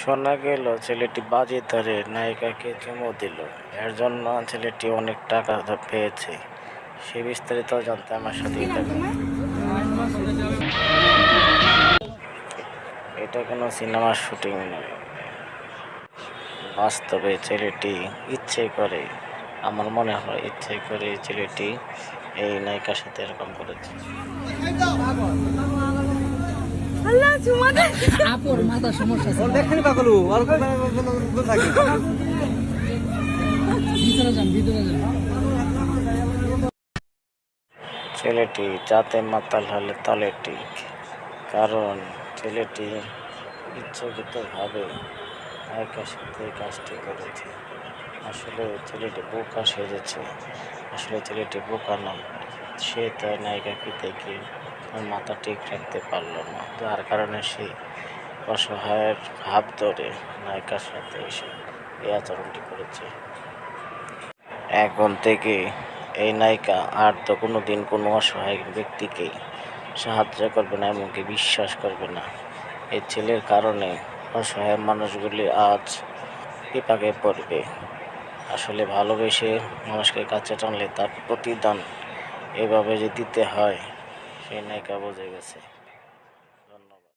শোনা গেল, ছেলেটি বাজি ধরে নায়িকাকে চুমু দিল। এর জন্য ছেলেটি অনেক টাকা পেয়েছে। সে বিস্তারিত জানতে আমার সাথেই থাকুন। এটা কোনো সিনেমার শুটিং নয়। বাস্তবে ছেলেটি ইচ্ছে করে, আমার মনে হয় ইচ্ছে করে ছেলেটি এই নায়িকার সাথে এরকম করেছে। আল্লাহ চুমা দে। আপুর মাথা সমস্যা আছে। দেখেনি পাগলু অল্প থাকে। ভিতরে যান ভিতরে যান। ছেলেটি যাতে মাতাল হলে তলে ঠিক কারণ ছেলেটি ইচ্ছাকৃতভাবে নায়িকার সাথে কাজটি করেছে। আসলে ছেলেটি বোকা সেজেছে। আসলে ছেলেটি বোকা নয় সে তার নায়িকাকে দেখে মাথা ঠিক রাখতে পারল না। যার কারণে সে অসহায়ের ভাব ধরে নায়িকার সাথে এসে এই আচরণটি করেছে। এখন থেকে এই নায়িকা আর তো কোনো দিন কোনো অসহায় ব্যক্তিকে সাহায্য করবে না, এমনকি বিশ্বাস করবে না। এই ছেলের কারণে অসহায় মানুষগুলি আজ বিপাকে পড়বে। আসলে ভালোবেসে মানুষকে কাছে টানলে তার প্রতিদান এভাবে যে দিতে হয় সেই নায়িকা বোঝা গেছে।